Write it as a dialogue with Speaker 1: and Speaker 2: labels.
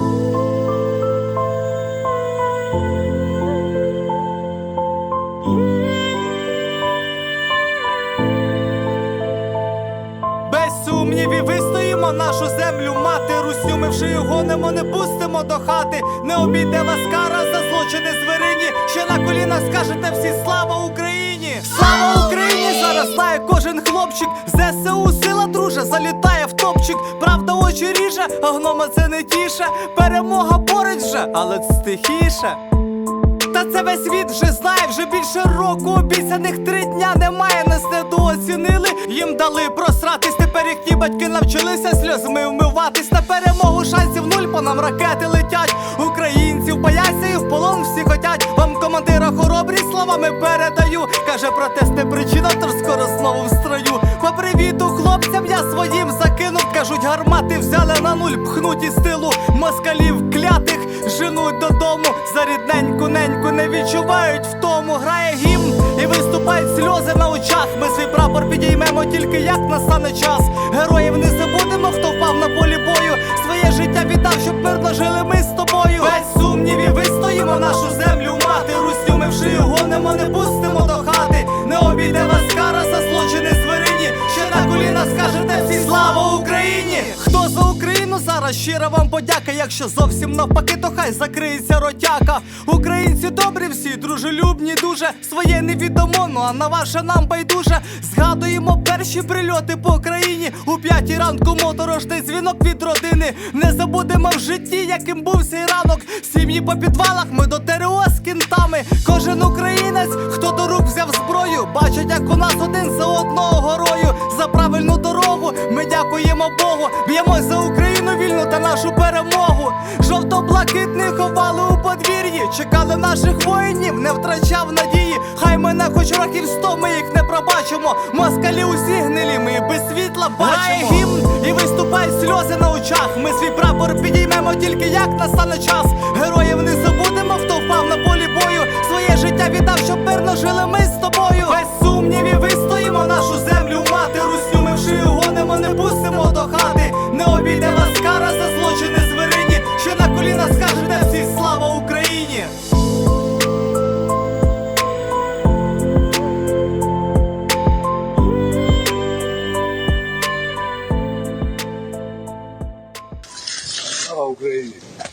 Speaker 1: Без сумнівів вистоїмо нашу землю, мати, Русню ми вже його немо, не пустимо до хати, не обійде вас кара за злочини зверині, ще на коліна скажете всі слава Україні! Слава Україні! Зараз знає кожен хлопчик, ЗСУ сила друже, залітає в топчик. Очі ріже, а гнома це не тіше. Перемога порить вже, але стихіше. Та це весь світ вже знає, вже більше року обіцяних три дня немає, нас недооцінили. Їм дали просратись, тепер їхні батьки навчилися сльозами вмиватись. На перемогу шансів нуль, по нам ракети летять. Українців бояться і в полон всі хотять. Вам командира хоробрість словами передаю. Каже, протест не причина, тож скоро знову в взяли на нуль, пхнуть із тилу москалів клятих, женуть додому. За рідненьку неньку не відчувають втому. Грає гімн і виступають сльози на очах. Ми свій прапор підіймемо тільки як настане час. Героїв не забудемо, хто Україну щира вам подяка. Якщо зовсім навпаки, то хай закриється ротяка. Українці добрі всі, дружелюбні, дуже своє не відомо, ну а на ваше нам байдуже. Згадуємо перші прильоти по країні. У п'ятій ранку моторошний дзвінок від родини. Не забудемо в житті, яким був цей ранок. Сім'ї по підвалах, ми до ТРО з кінтами. Кожен українець, хто до рук взяв зброю, бачить, як у нас один за одного горою. За правильну дорогу ми дякуємо Богу. Б'ємось за Україну Жовто-блакитний ховали у подвір'ї. Чекали наших воїнів, не втрачав надії. Хай мене хоч років сто, ми їх не пробачимо. Москалі усі гнилі, ми без світла бачимо. Грає гімн і виступають сльози на очах. Ми свій прапор підіймемо тільки як настане час. Героїв не забудемо. all.